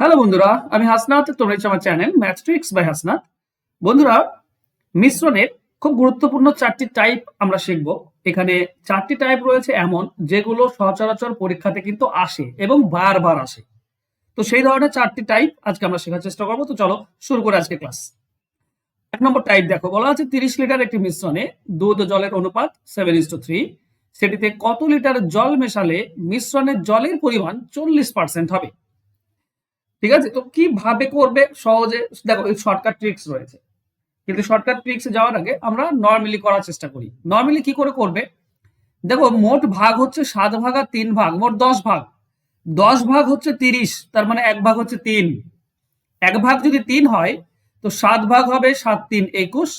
Hello বন্ধুরা, আমি হাসনাত, তোমরা আমার চ্যানেল ম্যাথট্রিক্স বাই হাসনাত। বন্ধুরা, মিশ্রণের খুব গুরুত্বপূর্ণ চারটি টাইপ আমরা শিখব। এখানে চারটি টাইপ রয়েছে এমন, যেগুলো সচরাচর পরীক্ষাতে কিন্তু আসে এবং বারবার আসে। তো সেই ধরনের চারটি টাইপ আজকে আমরা শেখার চেষ্টা করব। তো চলো শুরু করে আজকে ক্লাস এক নম্বর টাইপ দেখো, বলা আছে তিরিশ লিটার একটি মিশ্রণে দুধ ও জলের অনুপাত সেভেন ইস টু থ্রি সেটিতে কত লিটার জল মেশালে মিশ্রণের জলের পরিমাণ চল্লিশ পার্সেন্ট হবে? ঠিক আছে? তো কীভাবে করবে? সহজে, দেখো, এই শর্টকাট ট্রিক্স রয়েছে। কিন্তু শর্টকাট ট্রিক্সে যাওয়ার আগে আমরা নর্মালি করার চেষ্টা করি। নর্মালি কি করে করবে? দেখো, মোট ভাগ হচ্ছে সাত ভাগ আর তিন ভাগ, মোট দশ ভাগ। দশ ভাগ হচ্ছে তিরিশ, তার মানে এক ভাগ হচ্ছে তিন। এক ভাগ যদি তিন হয়, তো সাত ভাগ হবে সাত তিন একুশ,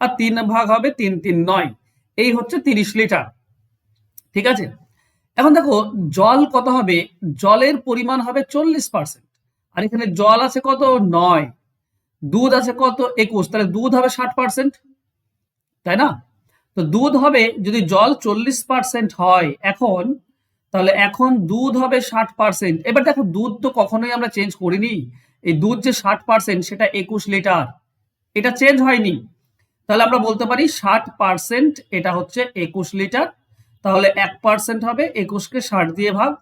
আর তিন ভাগ হবে তিন তিন নয়। এই হচ্ছে তিরিশ লিটার। ঠিক আছে? এখন দেখো, জল কত হবে? জলের পরিমাণ হবে চল্লিশ পার্সেন্ট আর এখানে জল আছে কত? নয়। দুধ আছে কত? একুশ। তাহলে দুধ হবে ষাট পার্সেন্ট তাই না? তো দুধ হবে, যদি জল চল্লিশ পার্সেন্ট হয় এখন, তাহলে এখন দুধ হবে ষাট পার্সেন্ট এবার দেখো, দুধ তো কখনোই আমরা চেঞ্জ করিনি। এই দুধ যে ষাট পার্সেন্ট সেটা একুশ লিটার। এটা চেঞ্জ হয়নি। তাহলে আমরা বলতে পারি ষাট পার্সেন্ট এটা হচ্ছে একুশ লিটার। তাহলে এক পার্সেন্ট হবে একুশকে ষাট দিয়ে ভাগ।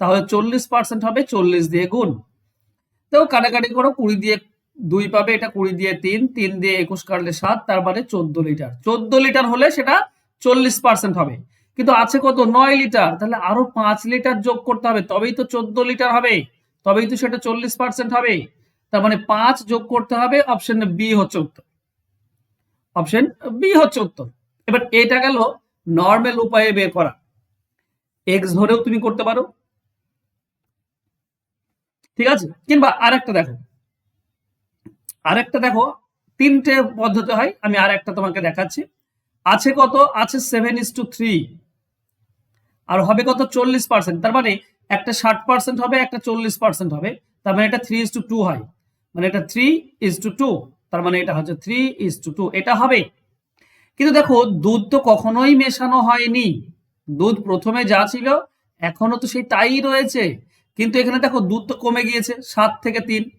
তাহলে চল্লিশ পার্সেন্ট হবে চল্লিশ দিয়ে গুণ। তো কাটাকাটি করো, কুড়ি দিয়ে দুই পাবে, এটা কুড়ি দিয়ে তিন তিন দিয়ে একুশ কাটলে সাত, তার মানে চোদ্দ লিটার। চোদ্দ লিটার হলে সেটা চল্লিশ পার্সেন্ট হবে। কিন্তু আছে কত? নয় লিটার। তাহলে আরও পাঁচ লিটার যোগ করতে হবে, তবেই তো চোদ্দ লিটার হবে। তবেই তো সেটা চল্লিশ পার্সেন্ট হবে। তার মানে পাঁচ যোগ করতে হবে, অপশন বি হচ্ছে উত্তর। অপশন বি হচ্ছে উত্তর। এবার এটা গেল নর্মাল উপায়ে বের করা। এক্স ধরেও তুমি করতে পারো। ঠিক আছে? কিংবা আরেকটা দেখো। আরেকটা দেখো, তিনটে পদ্ধতি হয়, আমি আর একটা তোমাকে দেখাচ্ছি। আছে কত? আছে সেভেন ইস টু থ্রি আর হবে কত? চল্লিশ পার্সেন্ট তার মানে একটা ষাট পার্সেন্ট হবে, একটা চল্লিশ পার্সেন্ট হবে। তার মানে এটা থ্রি ইস টু টু হয়। মানে এটা থ্রি ইস টু টু তার মানে এটা হচ্ছে থ্রি ইস টু টু এটা হবে। কিন্তু দেখো, দুধ তো কখনোই মেশানো হয়নি। দুধ প্রথমে যা ছিল, এখনও তো সেই তাই রয়েছে। কিন্তু এখানে দেখো দুধ তো কমে গিয়েছে, সাত থেকে তিন।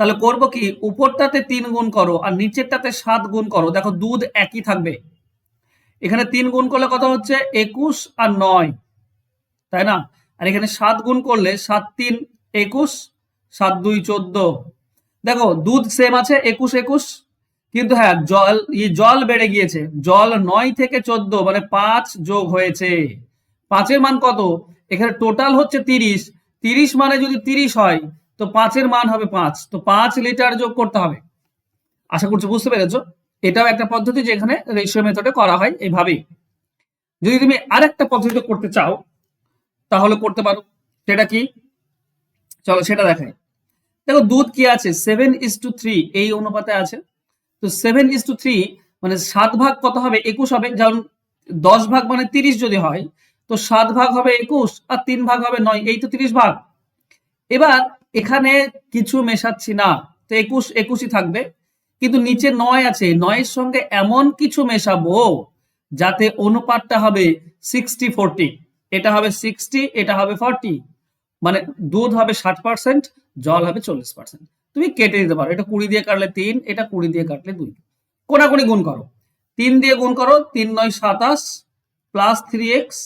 তাহলে করব কি? উপরটাতে তিন গুণ করো আর নিচেরটাতে সাত গুণ করো। দেখো দুধ একই থাকবে। এখানে তিন গুণ করলে কত হচ্ছে? একুশ আর নয়। তাই না? আর এখানে সাত গুণ করলে সাত তিন, একুশ, সাত দুই, চোদ্দ। দেখো দুধ সেম আছে, একুশ একুশ। কিন্তু হ্যাঁ জল, ই জল বেড়ে গিয়েছে। জল নয় থেকে চোদ্দ মানে পাঁচ যোগ হয়েছে। পাঁচের মান কত? এখানে টোটাল হচ্ছে তিরিশ। তিরিশ মানে যদি তিরিশ হয়, তো পাঁচের মান হবে পাঁচ। তো পাঁচ লিটার যোগ করতে হবে। আশা করছি বুঝতে পেরেছ? এটাও একটা পদ্ধতি যেখানে রেশিও মেথডে করা হয় এইভাবেই যদি তুমি আরেকটা পদ্ধতি করতে চাও, তাহলে করতে পারো। সেটা কি? চলো সেটা দেখাই। দেখো দুধ কি আছে? সেভেন ইস টু থ্রি এই অনুপাতে আছে। তো সেভেন ইস টু থ্রি মানে সাত ভাগ কত হবে? একুশ হবে। যেমন দশ ভাগ মানে তিরিশ যদি হয় তো সাত ভাগ হবে একুশ আর তিন ভাগ হবে নয়, এই তো তিরিশ ভাগ। এবার এখানে কিছু মেশাচ্ছি না, তো একুশ, একুশই থাকবে। কিন্তু নিচে নয় আছে, নয়ের সঙ্গে এমন কিছু মেশাবো যাতে অনুপাতটা হবে সিক্সটি ফোরটি এটা হবে সিক্সটি এটা হবে ফর্টি মানে দুধ হবে ষাট পার্সেন্ট জল হবে চল্লিশ পার্সেন্ট তুমি কেটে দিতে পারো, এটা কুড়ি দিয়ে কাটলে তিন, এটা কুড়ি দিয়ে কাটলে দুই। কোনাকুনি গুণ করো। তিন দিয়ে গুণ করো, তিন নয় সাতাশ প্লাস থ্রি এক্স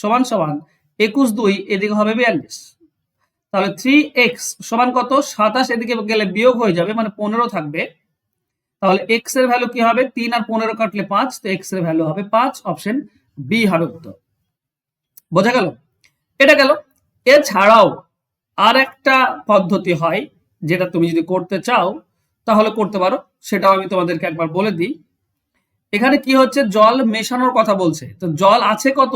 সমান সমান একুশ দুই এদিকে হবে বিয়াল্লিশ। তাহলে থ্রি এক্স সমান কত? সাতাশ এদিকে গেলে বিয়োগ হয়ে যাবে মানে পনেরো থাকবে। তাহলে এক্সের ভ্যালু কি হবে? তিন আর পনেরো কাটলে পাঁচ, তো এক্সের ভ্যালু হবে পাঁচ অপশন বি হবে উত্তর। বোঝা গেল? এটা গেল। এছাড়াও আর একটা পদ্ধতি হয়, যেটা তুমি যদি করতে চাও, তাহলে করতে পারো। সেটাও আমি তোমাদেরকে একবার বলে দিই। এখানে কি হচ্ছে? জল মেশানোর কথা বলছে। তো জল আছে কত?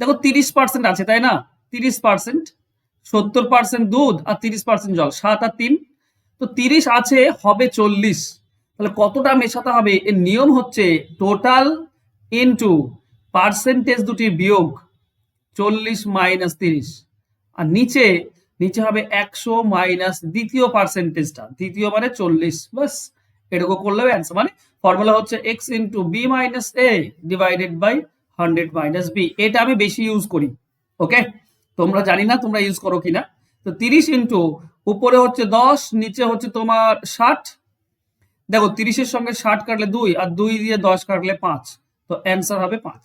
দেখো তিরিশ পার্সেন্ট আছে, তাই না? তিরিশ পার্সেন্ট সত্তর পার্সেন্ট দুধ আর তিরিশ পার্সেন্ট জল, সাত আর তিন। তো তিরিশ আছে, হবে চল্লিশ। তাহলে কতটা মেশাতে হবে? এর নিয়ম হচ্ছে টোটাল ইনটু পার্সেন্টেজ দুটি বিয়োগ চল্লিশ মাইনাস তিরিশ। আর নিচে নিচে হবে একশো মাইনাস দ্বিতীয় পার্সেন্টেজটা দ্বিতীয় মানে চল্লিশ। বাস এরকম করলেও অ্যান্সার মানে ফর্মুলা হচ্ছে X into B minus A divided by hundred minus B এটা আমি বেশি ইউজ করি ওকে তোমরা জানি না, তোমরা ইউজ করো কিনা? তো তিরিশ ইন্টু উপরে হচ্ছে দশ, নিচে হচ্ছে তোমার ষাট। দেখো, তিরিশের সঙ্গে ষাট কাটলে দুই, আর দুই দিয়ে দশ কাটলে পাঁচ। তো অ্যান্সার হবে পাঁচ।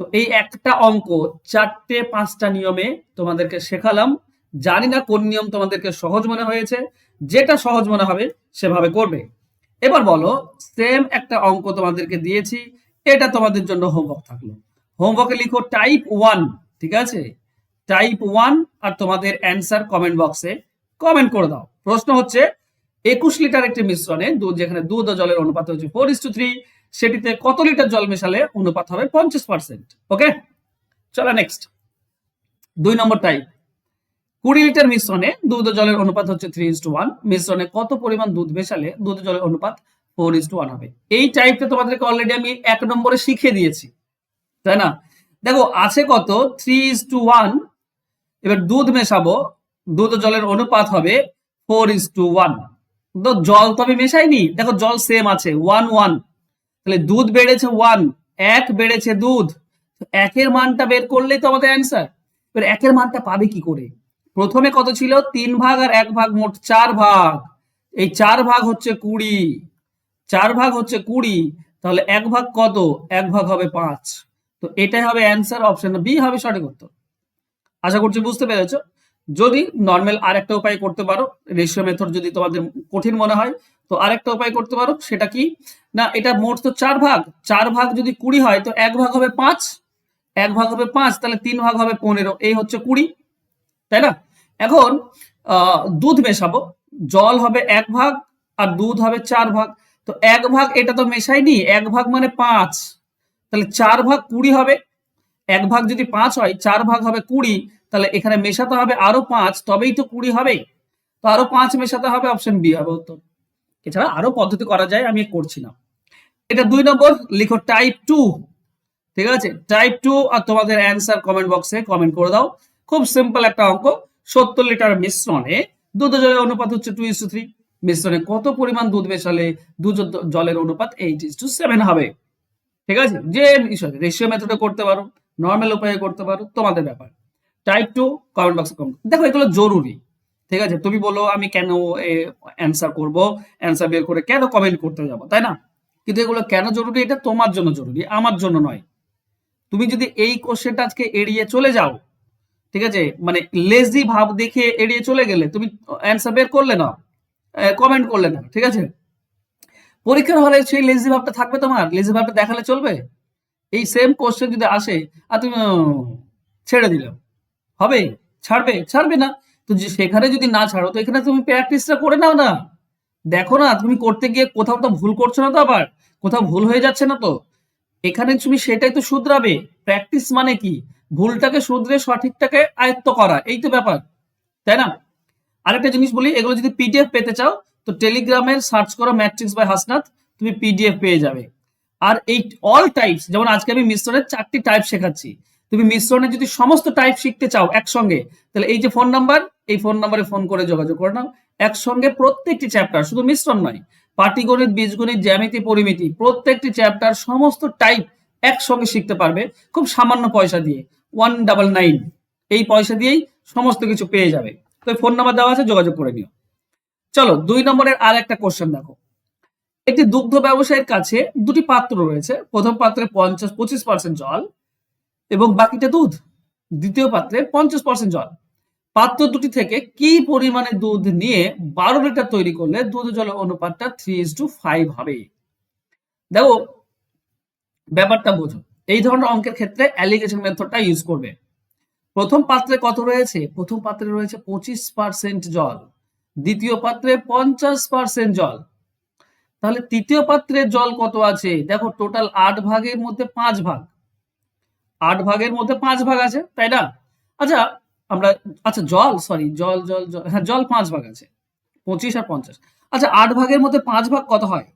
তো এই একটা অঙ্ক, চারটে পাঁচটা নিয়মে তোমাদেরকে শেখালাম। জানি না কোন নিয়ম তোমাদেরকে সহজ মনে হয়েছে, যেটা সহজ মনে হবে সেভাবে করবে। এবার বলো সেম একটা অঙ্ক তোমাদেরকে দিয়েছি এটা তোমাদের জন্য হোমওয়ার্ক থাকল। হোমওয়ার্কে লিখো টাইপ ওয়ান ঠিক আছে? টাইপ ওয়ান আর তোমাদের অ্যান্সার কমেন্ট বক্সে কমেন্ট করে দাও। প্রশ্ন হচ্ছে, একুশ লিটার একটি মিশ্রণে দুধ যেখানে দুধ ও জলের অনুপাত হচ্ছে ফোর ইস টু থ্রি সেটিতে কত লিটার জল মেশালে অনুপাত হবে পঞ্চাশ পার্সেন্ট ওকে চলো নেক্সট দুই নম্বর টাইপ কুড়ি লিটার মিশ্রণে দুধ ও জলের অনুপাত হচ্ছে থ্রি ইস টু ওয়ান মিশ্রণে কত পরিমাণ দুধ মেশালে দুধ জলের অনুপাত ফোর ইস টু ওয়ান হবে। এই টাইপটা তোমাদেরকে অলরেডি আমি এক নম্বরে শিখিয়ে দিয়েছি, তাই না? দেখো, আছে কত? থ্রি ইস টু ওয়ান এবার দুধ মেশাবো। দুধ জলের অনুপাত হবে ফোর ইস টু ওয়ান জল তো আমি মেশাইনি, দেখো জল সেম আছে ওয়ান ওয়ান তাহলে দুধ বেড়েছে ওয়ান এক বেড়েছে দুধ। একের মানটা বের করলেই তো আমাদের অ্যান্সার এবার একের মানটা পাবে কি করে? প্রথমে কত ছিল? তিন ভাগ আর এক ভাগ মোট চার ভাগ। এই চার ভাগ হচ্ছে কুড়ি। চার ভাগ হচ্ছে কুড়ি, তাহলে এক ভাগ কত? এক ভাগ হবে পাঁচ। তো এটাই হবে অ্যান্সার অপশন বি হবে সঠিক উত্তর। আশা করছি বুঝতে পেরেছ? যদি নর্মাল আরেকটা উপায় করতে পারো রেশিও মেথড যদি তোমাদের কঠিন মনে হয়, তো আরেকটা উপায় করতে পারো, সেটা কি? না, এটা মোট তো চার ভাগ। চার ভাগ যদি কুড়ি হয়, তো এক ভাগ হবে পাঁচ। এক ভাগ হবে পাঁচ, তাহলে তিন ভাগ হবে পনেরো। এই হচ্ছে কুড়ি, তাই না? এখন দুধ মেশাবো। জল হবে এক ভাগ আর দুধ হবে চার ভাগ। তো এক ভাগ এটা তো মেশাইনি এক ভাগ মানে পাঁচ। তাহলে চার ভাগ কুড়ি হবে। এক ভাগ যদি পাঁচ হয়, চার ভাগ হবে কুড়ি, তাহলে এখানে মেশাতে হবে আরও পাঁচ, তবেই তো কুড়ি হবে। তো আরও পাঁচ মেশাতে হবে অপশন বি হবে উত্তর। এছাড়া আরও পদ্ধতি করা যায়, আমি করছি না। এটা দুই নম্বর, লিখো টাইপ টু ঠিক আছে? টাইপ টু আর তোমাদের অ্যান্সার কমেন্ট বক্সে কমেন্ট করে দাও। খুব সিম্পল একটা অঙ্ক। সত্তর লিটার মিশ্রণে দুধ জলের অনুপাত হচ্ছে টু ইস থ্রি মিশ্রণে কত পরিমাণ দুধ মেশালে দুধ জলের অনুপাত এইট ইস টু সেভেন হবে। ঠিক আছে? যে রেশিও মেথডে করতে পারো নর্মাল উপায়ে করতে পারো, তোমাদের ব্যাপার। টাইপ টু কমেন্ট বক্সে কমেন্ট দেখো, এগুলো জরুরি। ঠিক আছে? তুমি বলো, আমি কেন অ্যান্সার করব? অ্যান্সার বের করে কেন কমেন্ট করতে যাব, তাই না? কিন্তু এগুলো কেন জরুরি? এটা তোমার জন্য জরুরি, আমার জন্য নয়। তুমি যদি এই কোশ্চেনটা আজকে এড়িয়ে চলে যাও, ঠিক আছে? মানে লেজি ভাব দেখে এড়িয়ে চলে গেলে তুমি অ্যান্সার বের করলে না। কমেন্ট করলে না, ঠিক আছে? পরীক্ষার হলে সেই লেজি ভাবটা থাকবে তোমার? লেজি ভাবটা দেখালে চলবে? এই সেম কোশ্চেন যদি আসে, আর তুমি ছেড়ে দিলাম হবে? ছাড়বে? ছাড়বে না। তো সেখানে যদি না ছাড়ো, তো এখানে তুমি প্র্যাকটিসটা করে নাও না। দেখো না, তুমি করতে গিয়ে কোথাও তো ভুল করছ না তো আবার? কোথাও ভুল হয়ে যাচ্ছে না তো? এখানে তুমি সেটাই তো শুধরাবে। প্র্যাকটিস মানে কি? ভুলটাকে শুধরে সঠিকটাকে আয়ত্ত করা, এই তো ব্যাপার। তাই না? আরেকটা জিনিস বলি, এগুলো যদি পিডিএফ পেতে চাও, তো টেলিগ্রামের সার্চ করো ম্যাট্রিক্স বাই হাসনাথ তুমি পিডিএফ পেয়ে যাবে। আর এই অল টাইপস যেমন আজকে আমি মিশ্রণের চারটি টাইপ শেখাচ্ছি। তুমি মিশ্রণের যদি সমস্ত টাইপ শিখতে চাও একসঙ্গে, তাহলে এই যে ফোন নাম্বার এই ফোন নাম্বারে ফোন করে যোগাযোগ করে নাও। একসঙ্গে প্রত্যেকটি চ্যাপ্টার শুধু মিশ্রণ নয়, পাটিগণিত, বীজগণিত, জ্যামিতি, পরিমিতি, প্রত্যেকটি চ্যাপ্টার সমস্ত টাইপ একসঙ্গে শিখতে পারবে, খুব সামান্য পয়সা দিয়ে। ওয়ান ডাবল নাইন এই পয়সা দিয়েই সমস্ত কিছু পেয়ে যাবে। তো ফোন নাম্বার দেওয়া আছে, যোগাযোগ করে নিও। চলো, দুই নম্বরের আর একটা কোশ্চেন দেখো। একটি দুগ্ধ ব্যবসায়ীর কাছে দুটি পাত্র রয়েছে। প্রথম পাত্রে পঞ্চাশ পঁচিশ পার্সেন্ট জল এবং বাকিটা দুধ। দ্বিতীয় পাত্রে পঞ্চাশ পার্সেন্ট জল। পাত্র দুটি থেকে কি পরিমাণে দুধ নিয়ে বারো লিটার তৈরি করলে দুধ জলের অনুপাতটা থ্রি ইস টু ফাইভ হবে? দেখো, ব্যাপারটা বোঝো। এই ধরনের অঙ্কের ক্ষেত্রে অ্যালিগেশন মেথডটা ইউজ করবে। প্রথম পাত্রে কত রয়েছে? প্রথম পাত্রে রয়েছে পঁচিশ পার্সেন্ট জল। দ্বিতীয় পাত্রে পঞ্চাশ পার্সেন্ট জল। তাহলে তৃতীয় পাত্রের জল কত আছে? দেখো টোটাল আট ভাগের মধ্যে পাঁচ ভাগ। আট ভাগের মধ্যে পাঁচ ভাগ আছে, তাই না? আচ্ছা আমরা আচ্ছা জল সরি জল জল জল হ্যাঁ জল পাঁচ ভাগ আছে। পঁচিশ আর পঞ্চাশ। আচ্ছা আট ভাগের মধ্যে পাঁচ ভাগ কত হয়?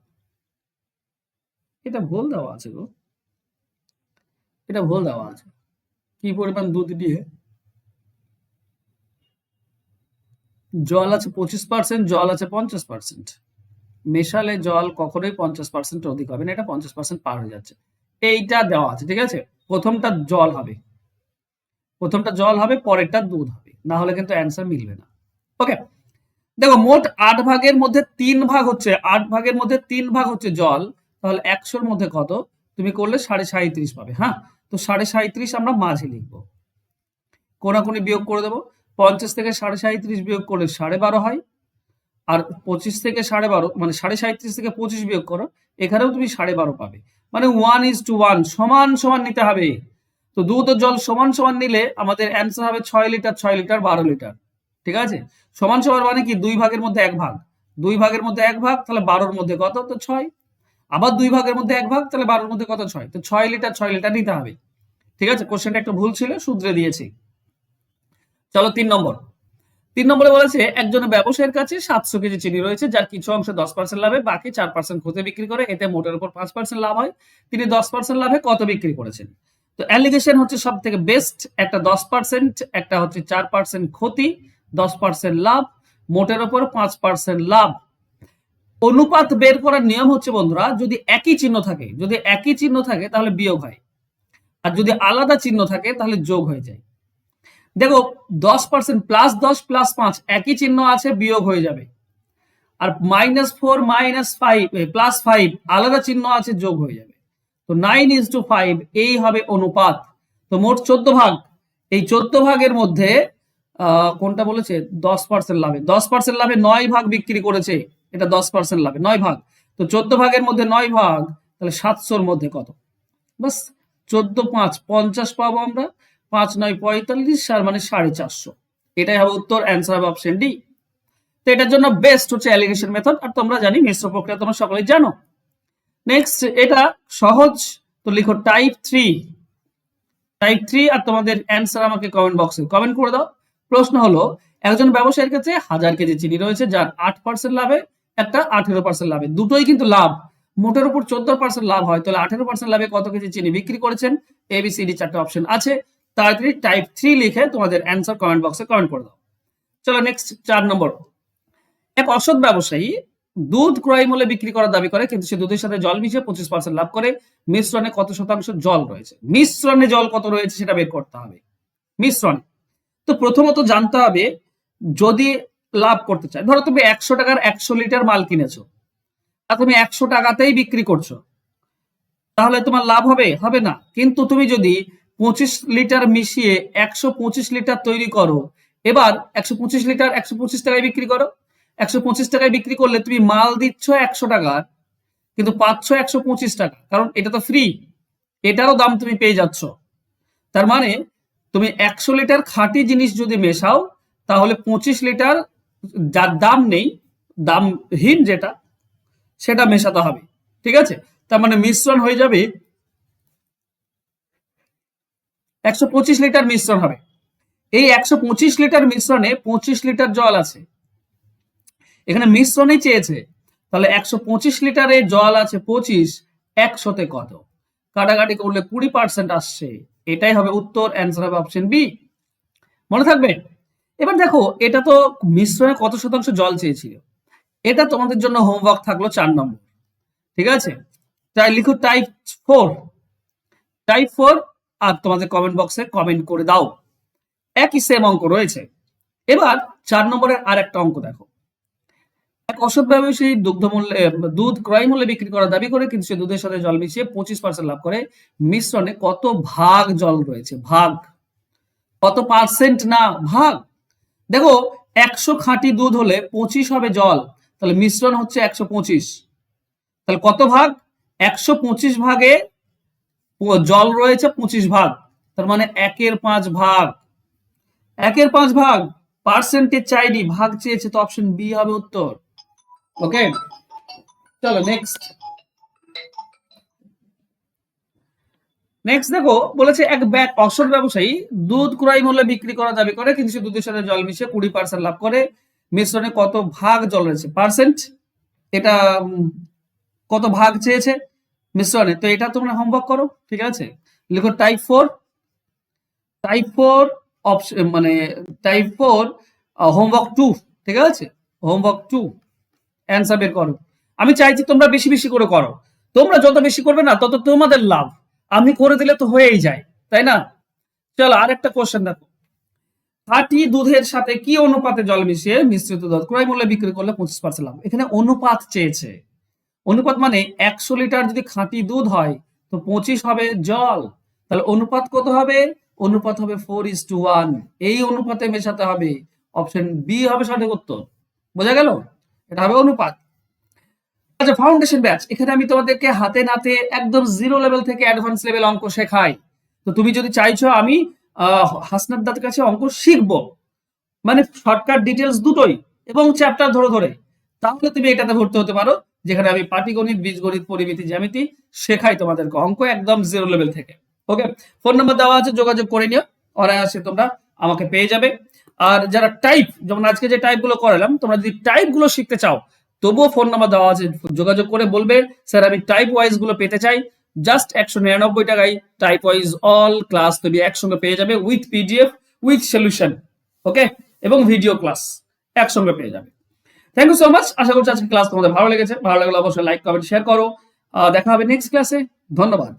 এটা ভুল দেওয়া আছে গো। এটা ভুল দেওয়া আছে। কি পরিমাণ দুধ দিয়ে? জল আছে পঁচিশ পার্সেন্ট জল আছে পঞ্চাশ পার্সেন্ট মেশালে জল কখনোই পঞ্চাশ পার্সেন্ট অধিক হবে না, এটা পঞ্চাশ পার্সেন্ট পার হয়ে যাচ্ছে। এইটা দেওয়া আছে, ঠিক আছে? প্রথমটা জল হবে। প্রথমটা জল হবে, পরেরটা দুধ হবে। না হলে কিন্তু অ্যান্সার মিলবে না। ওকে দেখো, মোট আট ভাগের মধ্যে তিন ভাগ হচ্ছে, আট ভাগের মধ্যে তিন ভাগ হচ্ছে জল। তাহলে একশোর মধ্যে কত? তুমি করলে সাড়ে সাঁত্রিশ পাবে হ্যাঁ? তো সাড়ে সাঁত্রিশ আমরা মাঝে লিখব। কোনাকুনি বিয়োগ করে দেবো। পঞ্চাশ থেকে সাড়ে সাঁত্রিশ বিয়োগ করলে সাড়ে বারো হয়। আর পঁচিশ থেকে সাড়ে বারো মানে সাড়ে সাঁত্রিশ থেকে পঁচিশ বিয়োগ করো, এখানেও তুমি সাড়ে বারো পাবে। মানে ওয়ান ইজ টু ওয়ান সমান সমান নিতে হবে। তো দুধ ও জল সমান সমান নিলে আমাদের অ্যান্সার হবে ছয় লিটার ছয় লিটার, বারো লিটার। ঠিক আছে? সমান সমান মানে কি? দুই ভাগের মধ্যে এক ভাগ। দুই ভাগের মধ্যে এক ভাগ, তাহলে বারোর মধ্যে কত? তো ছয়। আবার দুই ভাগের মধ্যে এক ভাগ, তাহলে বারোর মধ্যে কত? ছয়। তো ছয় লিটার ছয় লিটার নিতে হবে। ঠিক আছে? কোশ্চেনটা একটু ভুল ছিল সূত্রে দিয়েছি। চলো তিন নম্বর। তিন নম্বরে বলেছে, একজন ব্যবসায়ীর কাছে সাতশো কেজি চিনি রয়েছে, যার কিছু অংশ দশ পার্সেন্ট লাভে, বাকি চার পার্সেন্ট ক্ষতি বিক্রি করে, এতে মোটের উপর পাঁচ পার্সেন্ট লাভ হয়। তিনি দশ পার্সেন্ট লাভে কত বিক্রি করেছেন? তো অ্যালিগেশন হচ্ছে সব থেকে বেস্ট একটা দশ পার্সেন্ট একটা হচ্ছে চার পার্সেন্ট ক্ষতি, দশ পার্সেন্ট লাভ, মোটের ওপর পাঁচ পার্সেন্ট লাভ। অনুপাত বের করার নিয়ম হচ্ছে, বন্ধুরা, যদি একই চিহ্ন থাকে, যদি একই চিহ্ন থাকে, তাহলে বিয়োগ হয়। আর যদি আলাদা চিহ্ন থাকে, তাহলে যোগ হয়ে যায়। দেখো, দশ পার্সেন্ট প্লাস দশ প্লাস পাঁচ, একই চিহ্ন আছে, বিয়োগ হয়ে যাবে। আর minus four minus five plus five আলাদা চিহ্ন আছে, যোগ হয়ে যাবে। তো নাইন ইজ টু ফাইভ এই হবে অনুপাত। তো মোট চোদ্দ ভাগ। এই চোদ্দ ভাগের মধ্যে কোনটা বলেছে? দশ পার্সেন্ট লাভে। দশ পার্সেন্ট লাভে নয় ভাগ বিক্রি করেছে। এটা দশ পার্সেন্ট লাভে। নয় ভাগ। তো চোদ্দ ভাগের মধ্যে নয় ভাগ, তাহলে সাতশোর মধ্যে কত? বাস, চোদ্দ পাঁচ, পঞ্চাশ পাবো আমরা। পাঁচ নয় পঁয়তাল্লিশ, আর মানে সাড়ে চারশো। এটাই হবে উত্তর অ্যান্সার হবে অপশন ডি তো এটার জন্য বেস্ট হচ্ছে অ্যালিগেশন মেথড আর তোমরা জানি, মিশ্র প্রক্রিয়া তোমরা সকলেই জানো। নেক্সট এটা সহজ, তো লিখো টাইপ থ্রি টাইপ থ্রি আর তোমাদের অ্যান্সার আমাকে কমেন্ট বক্সে কমেন্ট করে দাও। প্রশ্ন হলো, একজন ব্যবসায়ীর কাছে হাজার কেজি চিনি রয়েছে, যার আট পার্সেন্ট লাভে। একটা আঠেরো পার্সেন্ট লাভে। দুটোই কিন্তু লাভ। মোটের উপর চোদ্দ পার্সেন্ট লাভ হয়। তাহলে আঠেরো পার্সেন্ট লাভে কত কেজি চিনি বিক্রি করেছেন? এবিসিডি চারটে অপশন আছে। তাড়াতাড়ি টাইপ থ্রি লিখে তোমাদের অ্যান্সার কমেন্ট বক্সে কমেন্ট করে দাও। চলো নেক্সট চার নম্বর। এক অসৎ ব্যবসায়ী দুধ ক্রয় মূল্যে বিক্রি করার দাবি করে, কিন্তু সে দুধের সাথে জল মিশিয়ে পঁচিশ পার্সেন্ট লাভ করে। মিশ্রণে কত শতাংশ জল রয়েছে? মিশ্রণে জল কত রয়েছে সেটা বের করতে হবে। মিশ্রণ। তো প্রথমত জানতে হবে, যদি লাভ করতে চায়। ধরো তুমি একশো টাকার একশো লিটার মাল কিনেছো আর তুমি একশো টাকাতেই বিক্রি করছ। তাহলে তোমার লাভ হবে? হবে না। কিন্তু তুমি যদি পঁচিশ লিটার মিশিয়ে একশো পঁচিশ লিটার তৈরি করো, এবার একশো পঁচিশ লিটার একশো পঁচিশ টাকায় বিক্রি করো। একশো পঁচিশ টাকায় বিক্রি করলে তুমি মাল দিচ্ছ একশো টাকার কিন্তু পাচ্ছ একশো পঁচিশ টাকা, কারণ এটা তো ফ্রি এটারও দাম তুমি পেয়ে যাচ্ছ। তার মানে তুমি একশো লিটার খাঁটি জিনিস যদি মেশাও, তাহলে পঁচিশ লিটার যার দাম নেই, দামহীন যেটা, সেটা মেশাতে হবে। ঠিক আছে? তার মানে মিশ্রণ হয়ে যাবে একশো পঁচিশ লিটার মিশ্রণ হবে। এই একশো পঁচিশ লিটার মিশ্রণে পঁচিশ লিটার জল আছে। এখানে মিশ্রণই চেয়েছে। তাহলে একশো পঁচিশ লিটারে জল আছে পঁচিশ, একশোতে কত? কাটাকাটি করলে কুড়ি পার্সেন্ট আসছে। এটাই হবে উত্তর অ্যান্সার হবে অপশন বি মনে থাকবে? এবার দেখো, এটা তো মিশ্রণে কত শতাংশ জল চেয়েছিল? এটা তোমাদের জন্য হোমওয়ার্ক থাকল চার নম্বর। ঠিক আছে? তাই লিখো টাইপ ফোর টাইপ ফোর আর তোমাদের কমেন্ট বক্সে কমেন্ট করে দাও। একই সেম অঙ্ক রয়েছে। এবার চার নম্বরের আর একটা অঙ্ক দেখো। এক অসৎ ব্যবসায়ী দুগ্ধ মূল্যে দুধ ক্রয় মূল্যে বিক্রি করার দাবি করে, কিন্তু সে দুধের সাথে জল মিশিয়ে পঁচিশ পার্সেন্ট লাভ করে। মিশ্রণে কত ভাগ জল রয়েছে? ভাগ। কত পার্সেন্ট না? ভাগ। দেখো, একশো খাঁটি দুধ হলে পঁচিশ হবে জল, তাহলে মিশ্রণ হচ্ছে একশো পঁচিশ। তাহলে কত ভাগ? একশো পঁচিশ ভাগে জল রয়েছে পঁচিশ ভাগ, তার মানে একের পাঁচ ভাগ। একের পাঁচ ভাগ পার্সেন্টেজ চাইনি, ভাগ চেয়েছে, তো অপশন বি হবে উত্তর। ওকে চলো নেক্সট নেক্সট দেখো, বলেছে এক ব্যাগ অসৎ ব্যবসায়ী দুধ ক্রয় মূল্যে বিক্রি করা দাবি করে, কিন্তু সে দুধের সাথে জল মিশিয়ে কুড়ি পার্সেন্ট লাভ করে। মিশ্রণে কত ভাগ জল রয়েছে? পার্সেন্ট এটা কত ভাগ চেয়েছে মিশ্রণে? তো এটা তোমরা হোমওয়ার্ক করো, ঠিক আছে? লিখো type four type four option মানে টাইপ ফোর হোমওয়ার্ক টু ঠিক আছে? হোমওয়ার্ক টু অ্যান্সার বের করো। আমি চাইছি তোমরা বেশি বেশি করে করো। তোমরা যত বেশি করবে না, তত তোমাদের লাভ। আমি করে দিলে তো হয়েই যায়, তাই না? চলো আরেকটা কোশ্চেন দেখো। খাঁটি দুধের সাথে কি অনুপাতে জল মিশিয়ে মিশ্রিত দুধ? ক্রয় মূল্যে বিক্রি করলে পঁচিশ পার্সেন্ট লাভ। এখানে অনুপাত চেয়েছে। অনুপাত মানে একশো লিটার যদি খাঁটি দুধ হয়, তো পঁচিশ হবে জল। তাহলে অনুপাত কত হবে? অনুপাত হবে ফোর ইস টু ওয়ান এই অনুপাতে মেশাতে হবে। অপশন বি হবে সঠিক উত্তর। বোঝা গেল? এটা হবে অনুপাত। আচ্ছা ফাউন্ডেশন ব্যাচ এখানে আমি তোমাদেরকে হাতে নাতে একদম জিরো লেভেল থেকে অ্যাডভান্স লেভেল অঙ্ক শেখাই। তো তুমি যদি চাইছো আমি হাসনাত দাদের কাছে অঙ্ক শিখব মানে শর্টকাট ডিটেলস দুটোই এবং চ্যাপ্টার ধরে ধরে, তাহলে তুমি এটাতে ভর্তি হতে পারো, যেখানে আমি পাটিগণিত, বীজগণিত, পরিমিতি, জ্যামিতি শেখাই তোমাদেরকে অঙ্ক একদম জিরো লেভেল থেকে। ওকে ফোন নাম্বার দেওয়া আছে, যোগাযোগ করে নিও, অনায়াসে তোমরা আমাকে পেয়ে যাবে। আর যারা টাইপ যেমন আজকে যে টাইপগুলো করালাম, তোমরা যদি টাইপগুলো শিখতে চাও তবুও ফোন নাম্বার দেওয়া আছে। যোগাযোগ করে বলবে স্যার, আমি টাইপ ওয়াইজগুলো পেতে চাই। জাস্ট একশো নিরানব্বই টাকায় টাইপ ওয়াইজ অল ক্লাস তুমি একসঙ্গে পেয়ে যাবে with PDF with solution okay এবং ভিডিও ক্লাস একসঙ্গে পেয়ে যাবে। থ্যাংক ইউ সো মাচ আশা করছি আজকে ক্লাস তোমাদের ভালো লেগেছে। ভালো লাগলে অবশ্যই লাইক কমেন্ট শেয়ার করো। দেখা হবে নেক্সট ক্লাসে ধন্যবাদ।